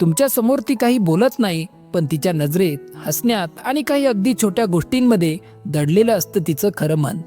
तुमच्यासमोर ती काही बोलत नाही पण तिच्या नजरेत हसण्यात आणि काही अगदी छोट्या गोष्टींमध्ये दडलेलं असतं तिचं खरं मन.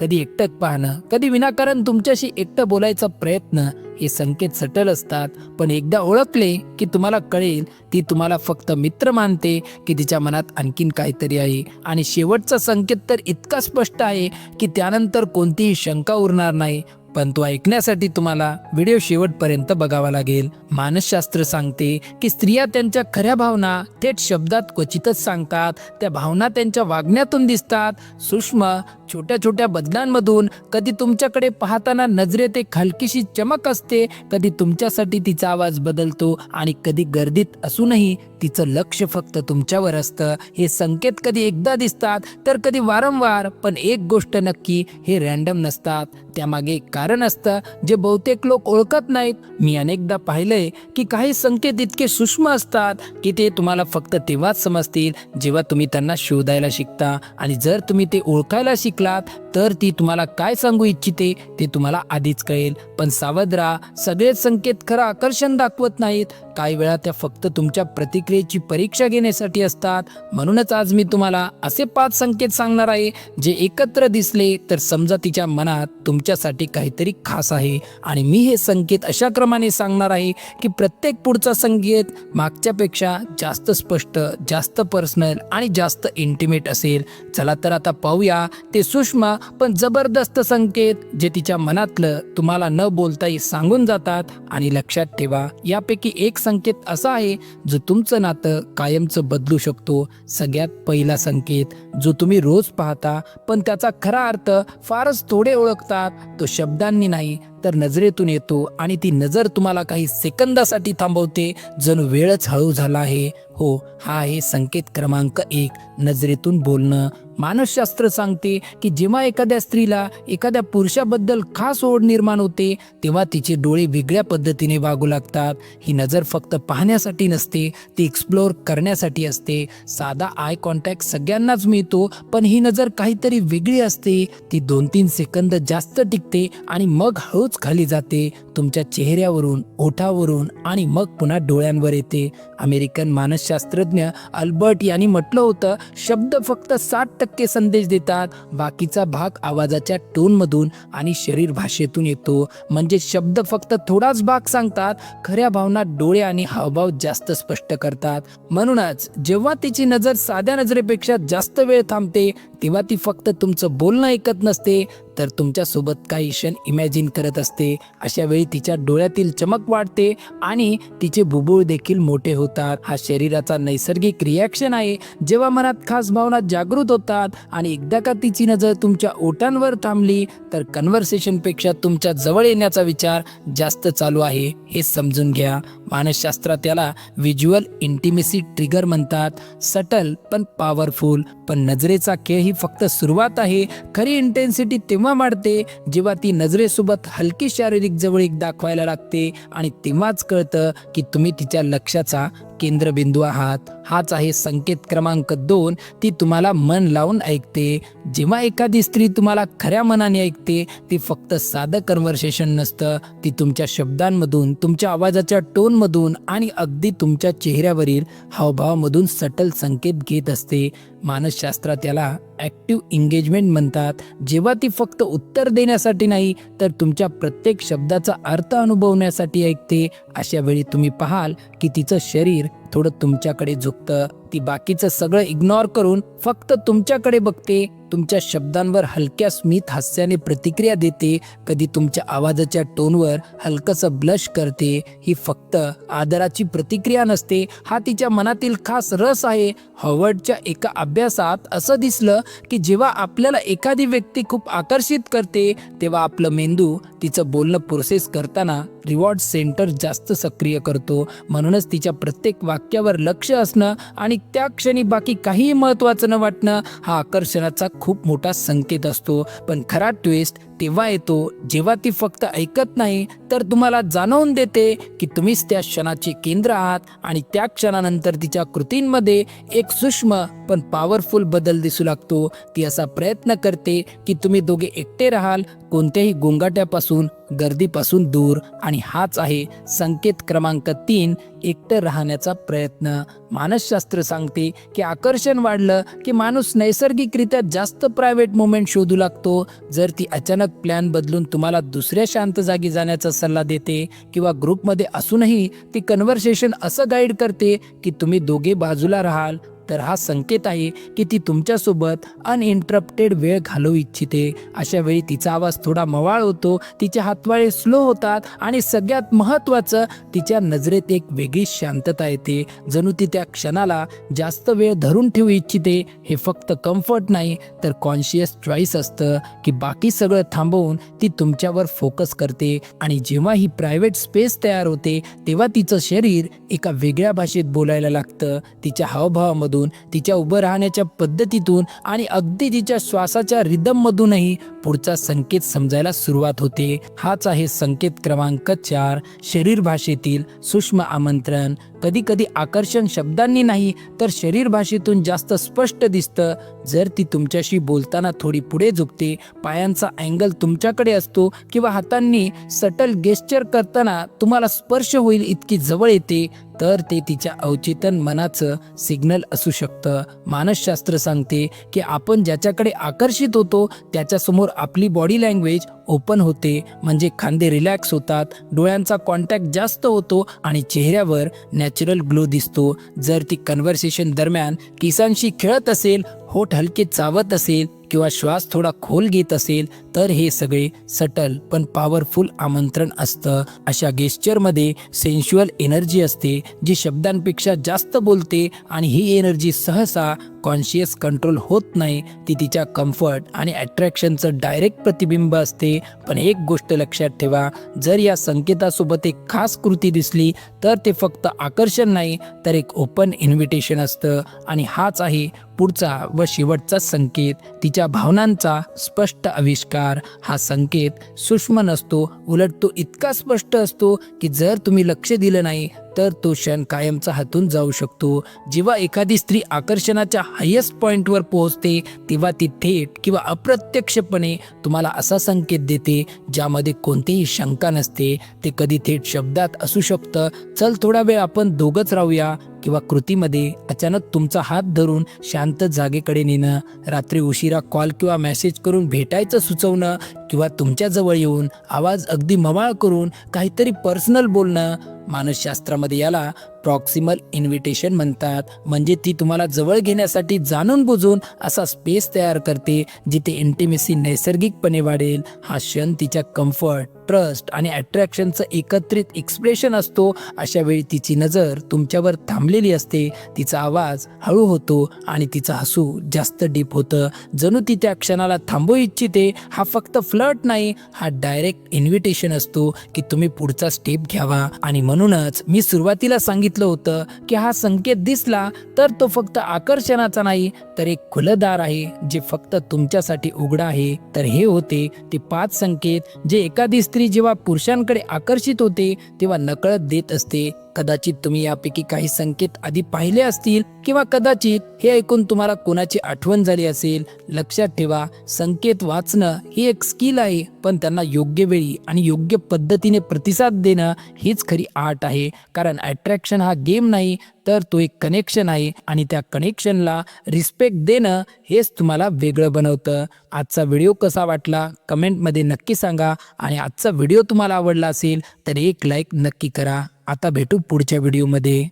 कधी एकटक पाहणं कधी विनाकारण तुमच्याशी एकटं बोलायचा प्रयत्न हे संकेत सटल असतात. पण एकदा ओळखले की तुम्हाला कळेल ती तुम्हाला फक्त मित्र मानते की तिच्या मनात आणखीन काहीतरी आहे. आणि शेवटचा संकेत तर इतका स्पष्ट आहे की त्यानंतर कोणतीही शंका उरणार नाही. पण तो ऐकण्यासाठी तुम्हाला व्हिडिओ शेवटपर्यंत बघावा लागेल. मानसशास्त्र सांगते की स्त्रिया त्यांच्या खऱ्या भावना थेट शब्दात क्वचितच सांगतात. त्या भावना त्यांच्या वागण्यातून दिसतात. सूक्ष्म छोट्या छोट्या बदलांमधून कधी तुमच्याकडे पाहताना नजरेत एक हलकीशी चमक असते कधी तुमच्यासाठी तिचा आवाज बदलतो आणि कधी गर्दीत असूनही तिचं लक्ष फक्त तुमच्यावर असतं. हे संकेत कधी एकदा दिसतात तर कधी वारंवार पण एक गोष्ट नक्की हे रॅन्डम नसतात. त्यामागे कारण कारण असतं. जे बहुतेक लोक ओळखत नाहीत. मी अनेकदा पाहिलंय की काही संकेत इतके सूक्ष्म असतात की ते तुम्हाला फक्त तेव्हाच समजतील जेव्हा तुम्ही त्यांना शोधायला शिकता. आणि जर तुम्ही ते ओळखायला शिकलात तर ती तुम्हाला काय सांगू इच्छिते ते तुम्हाला आधीच कळेल. पण सावध राहा. सगळेच संकेत खरं आकर्षण दाखवत नाहीत. काही वेळा त्या फक्त तुमच्या प्रतिक्रियेची परीक्षा घेण्यासाठी असतात. म्हणूनच आज मी तुम्हाला असे पाच संकेत सांगणार आहे जे एकत्र दिसले तर समजा तिच्या मनात तुमच्यासाठी काहीतरी खास आहे. आणि मी हे संकेत अशा क्रमाने सांगणार आहे की प्रत्येक पुढचा संकेत मागच्यापेक्षा जास्त स्पष्ट जास्त पर्सनल आणि जास्त इंटिमेट असेल. चला तर आता पाहूया ते सूक्ष्म पण जबरदस्त संकेत जे तिच्या मनातलं तुम्हाला न बोलताही सांगून जातात. आणि लक्षात ठेवा यापैकी एक संकेत असा आहे जो तुमचं नातं कायमचं बदलू शकतो. सगळ्यात पहिला संकेत जो तुम्ही रोज पाहता पण त्याचा खरा अर्थ फारच थोडे ओळखतात तो शब्दांनी नाही तर नजरेतून येतो आणि ती नजर तुम्हाला काही सेकंदासाठी थांबवते जणू वेळच हळू झाला आहे. हो हा आहे संकेत क्रमांक एक नजरेतून बोलणं. मानसशास्त्र सांगते की जेव्हा एखाद्या स्त्रीला एखाद्या पुरुषाबद्दल खास ओढ निर्माण होते तेव्हा तिचे डोळे वेगळ्या पद्धतीने वागू लागतात. ही नजर फक्त पाहण्यासाठी नसते ती एक्सप्लोअर करण्यासाठी असते. साधा आय कॉन्टॅक्ट सगळ्यांनाच मिळतो पण ही नजर काहीतरी वेगळी असते. ती दोन तीन सेकंद जास्त टिकते आणि मग हळूच खाली जाते. तुमच्या चेहऱ्यावरून ओठावरून आणि मग पुन्हा डोळ्यांवर येते. अमेरिकन मानसशास्त्रज्ञ अल्बर्ट यांनी म्हटलं होतं शब्द फक्त साठ टक्के संदेश देतात. बाकीचा भाग आवाजाच्या टोनमधून आणि शरीर भाषेतून येतो. म्हणजे शब्द फक्त थोडाच भाग सांगतात. खऱ्या भावना डोळे आणि हावभाव जास्त स्पष्ट करतात. म्हणूनच जेव्हा तिची नजर साध्या नजरेपेक्षा जास्त वेळ थांबते तेव्हा ती फक्त तुमचं बोलणं ऐकत नसते. तर तुमच्यासोबत काही क्षण इमॅजिन करत असते. अशा वेळी तिच्या डोळ्यातील चमक वाढते आणि तिचे बुबुळ देखील मोठे होतात. हा शरीराचा नैसर्गिक रिॲक्शन आहे. जेव्हा मनात खास भावना जागृत होतात आणि एकदा का तिची नजर तुमच्या ओटांवर थांबली तर कन्व्हर्सेशनपेक्षा तुमच्या जवळ येण्याचा विचार जास्त चालू आहे. हे समजून घ्या. मानसशास्त्रात त्याला व्हिज्युअल इंटिमेसी ट्रिगर म्हणतात. सटल पण पॉवरफुल पण नजरेचा खेळ ही फक्त सुरुवात आहे. खरी इंटेन्सिटी तेव्हा वाढते जेव्हा ती नजरेसोबत हलकी शारीरिक जवळीक दाखवायला लागते. आणि तेव्हाच कळतं की तुम्ही तिच्या लक्षाचा केंद्रबिंदू आहात. हाच आहे संकेत क्रमांक दोन. ती तुम्हाला मन लावून ऐकते. जेव्हा एखादी स्त्री तुम्हाला खऱ्या मनाने ऐकते ती फक्त साधं कन्व्हर्सेशन नसतं. ती तुमच्या शब्दांमधून तुमच्या आवाजाच्या टोनमधून आणि अगदी तुमच्या चेहऱ्यावरील हावभावामधून सटल संकेत घेत असते. मानसशास्त्रात याला ॲक्टिव्ह एंगेजमेंट म्हणतात. जेव्हा ती फक्त उत्तर देण्यासाठी नाही तर तुमच्या प्रत्येक शब्दाचा अर्थ अनुभवण्यासाठी ऐकते. अशा वेळी तुम्ही पाहाल की तिचं शरीर थोडं तुमच्याकडे झुकतं. ती बाकीचं सगळं इग्नोर करून फक्त तुमच्याकडे बघते. तुमच्या शब्दांवर हलक्या स्मित हास्याने प्रतिक्रिया देते कधी तुमच्या आवाजाच्या टोनवर हलकंसं ब्लश करते ही फक्त आदराची प्रतिक्रिया नसते हा तिच्या मनातील खास रस आहे. हॉवर्डच्या एका अभ्यासात असं दिसलं की जेव्हा आपल्याला एखादी व्यक्ती खूप आकर्षित करते तेव्हा आपलं मेंदू तिचं बोलणं प्रोसेस करताना रिवॉर्ड सेंटर जास्त सक्रिय करतो. म्हणूनच तिच्या प्रत्येक वाक्यावर लक्ष असणं आणि त्या क्षणी बाकी काहीही महत्त्वाचं न वाटणं हा आकर्षणाचा खूप मोठा संकेत असतो. पण खरा ट्विस्ट तेव्हा येतो जेव्हा ती फक्त ऐकत नाही तर तुम्हाला जाणवून देते की तुम्हीच त्या क्षणाचे केंद्र आहात आणि त्या क्षणानंतर तिच्या कृतींमध्ये एक सूक्ष्म पण पॉवरफुल बदल दिसू लागतो. ती असा प्रयत्न करते की तुम्ही दोघे एकटे राहाल कोणत्याही गोंगाट्यापासून गर्दीपासून दूर. आणि हाच आहे संकेत क्रमांक तीन एकटं राहण्याचा प्रयत्न. मानसशास्त्र सांगते की आकर्षण वाढलं की माणूस नैसर्गिकरित्या जास्त प्रायव्हेट मुमेंट शोधू लागतो. जर ती अचानक प्लॅन बदलून तुम्हाला दुसऱ्या शांत जागी जाण्याचा सल्ला देते किंवा ग्रुपमध्ये असूनही ती कन्व्हर्सेशन असं गाईड करते की तुम्ही दोघे बाजूला राहाल. तर हा संकेत आहे की ती तुमच्यासोबत अनइंटरप्टेड वेळ घालवू इच्छिते. अशा वेळी तिचा आवाज थोडा मवाळ होतो तिचे हातवाळे स्लो होतात आणि सगळ्यात महत्त्वाचं तिच्या नजरेत एक वेगळी शांतता येते. जणू ती त्या क्षणाला जास्त वेळ धरून ठेवू इच्छिते हे फक्त कम्फर्ट नाही तर कॉन्शियस चॉईस असतं की बाकी सगळं थांबवून ती तुमच्यावर फोकस करते. आणि जेव्हा ही प्रायव्हेट स्पेस तयार होते तेव्हा तिचं शरीर एका वेगळ्या भाषेत बोलायला लागतं. तिच्या हावभावामधून तिच्या उभं राहण्याच्या पद्धतीतून आणि अगदी तिच्या श्वासाच्या रिदममधूनही पुढचा संकेत समजायला सुरुवात होते. हाच आहे संकेत क्रमांक चार शरीर भाषेतील सूक्ष्म आमंत्रण. कधी कधी आकर्षण शब्दांनी नाही तर शरीर भाषेतून जास्त स्पष्ट दिसतं. जर ती तुमच्याशी बोलताना थोडी पुढे झुकते पायांचा अँगल तुमच्याकडे असतो किंवा हातांनी सटल गेस्चर करताना तुम्हाला स्पर्श होईल इतकी जवळ येते तर ते तिच्या अवचेतन मनाचं सिग्नल असू शकतं. मानसशास्त्र सांगते की आपण ज्याच्याकडे आकर्षित होतो त्याच्यासमोर आपली बॉडी लँग्वेज ओपन होते म्हणजे खांदे रिलॅक्स होतात डोळ्यांचा कॉन्टॅक्ट जास्त होतो आणि चेहऱ्यावर नॅचरल ग्लो दिसतो. जर ती कन्व्हर्सेशन दरम्यान केसांशी खेळत असेल होठ हलके चावत असेल किंवा श्वास थोडा खोल घेत असेल तर हे सगळे सटल पण पॉवरफुल आमंत्रण असतं. अशा गेस्चरमध्ये सेन्शुअल एनर्जी असते जी शब्दांपेक्षा जास्त बोलते आणि ही एनर्जी सहसा कॉन्शियस कंट्रोल होत नाही. ती तिच्या कम्फर्ट आणि अट्रॅक्शनचं डायरेक्ट प्रतिबिंब असते. पण एक गोष्ट लक्षात ठेवा जर या संकेतासोबत एक खास कृती दिसली तर ते फक्त आकर्षण नाही तर एक ओपन इन्व्हिटेशन असतं. आणि हाच आहे पुढचा व शेवटचा संकेत तिच्या भावनांचा स्पष्ट आविष्कार हा संकेत सूक्ष्म नसतो उलट तो इतका स्पष्ट असतो की जर तुम्ही लक्ष दिलं नाही तर तो क्षण कायमचा हातून जाऊ शकतो. जेव्हा एखादी स्त्री आकर्षणाच्या हायेस्ट पॉईंटवर पोहोचते तेव्हा ती थेट किंवा अप्रत्यक्षपणे तुम्हाला असा संकेत देते ज्यामध्ये कोणतीही शंका नसते. ते कधी थेट शब्दात असू शकतं. चल थोडा वेळ आपण दोघंच राहूया. किंवा कृतीमध्ये अचानक तुमचा हात धरून शांत जागेकडे नेणं. रात्री उशिरा कॉल किंवा मेसेज करून भेटायचं सुचवणं. किंवा तुमच्याजवळ येऊन आवाज अगदी मवाळ करून काहीतरी पर्सनल बोलणं. मानसशास्त्रामध्ये याला प्रॉक्सिमल इन्व्हिटेशन म्हणतात. म्हणजे ती तुम्हाला जवळ घेण्यासाठी जाणून बुजून असा स्पेस तयार करते जिथे इंटिमेसी नैसर्गिकपणे वाढेल. हा क्षण तिच्या कम्फर्ट ट्रस्ट आणि अट्रॅक्शनचं एकत्रित एक्सप्रेशन असतो. अशा वेळी तिची नजर तुमच्यावर थांबलेली असते. तिचा आवाज हळू होतो आणि तिचं हसू जास्त डीप होतं. जणू ती त्या क्षणाला थांबू इच्छिते हा फक्त फ्लट नाही हा डायरेक्ट इन्व्हिटेशन असतो की तुम्ही पुढचा स्टेप घ्यावा. आणि म्हणूनच मी सुरुवातीला सांगितलं होतं की हा संकेत दिसला तर तो फक्त आकर्षणाचा नाही तर एक खुलं दार आहे जे फक्त तुमच्यासाठी उघडं आहे. तर हे होते ते पाच संकेत जे एखादी स्त्री जेव्हा पुरुषांकडे आकर्षित होते तेव्हा नकळत देत असते. कदाचित तुम्ही यापैकी काही संकेत आधी पाहिले असतील किंवा कदाचित हे ऐकून तुम्हाला कोणाची आठवण झाली असेल. लक्षात ठेवा संकेत वाचणं ही एक स्किल आहे पण त्यांना योग्य वेळी आणि योग्य पद्धतीने प्रतिसाद देणं हीच खरी आर्ट आहे. कारण अट्रॅक्शन हा गेम नाही तर तो एक कनेक्शन आहे आणि त्या कनेक्शनला रिस्पेक्ट देणं हेच तुम्हाला वेगळं बनवतं. आजचा व्हिडिओ कसा वाटला? कमेंटमध्ये नक्की सांगा आणि आजचा व्हिडिओ तुम्हाला आवडला असेल तर एक लाईक नक्की करा. आता भेटू पुढच्या व्हिडिओमध्ये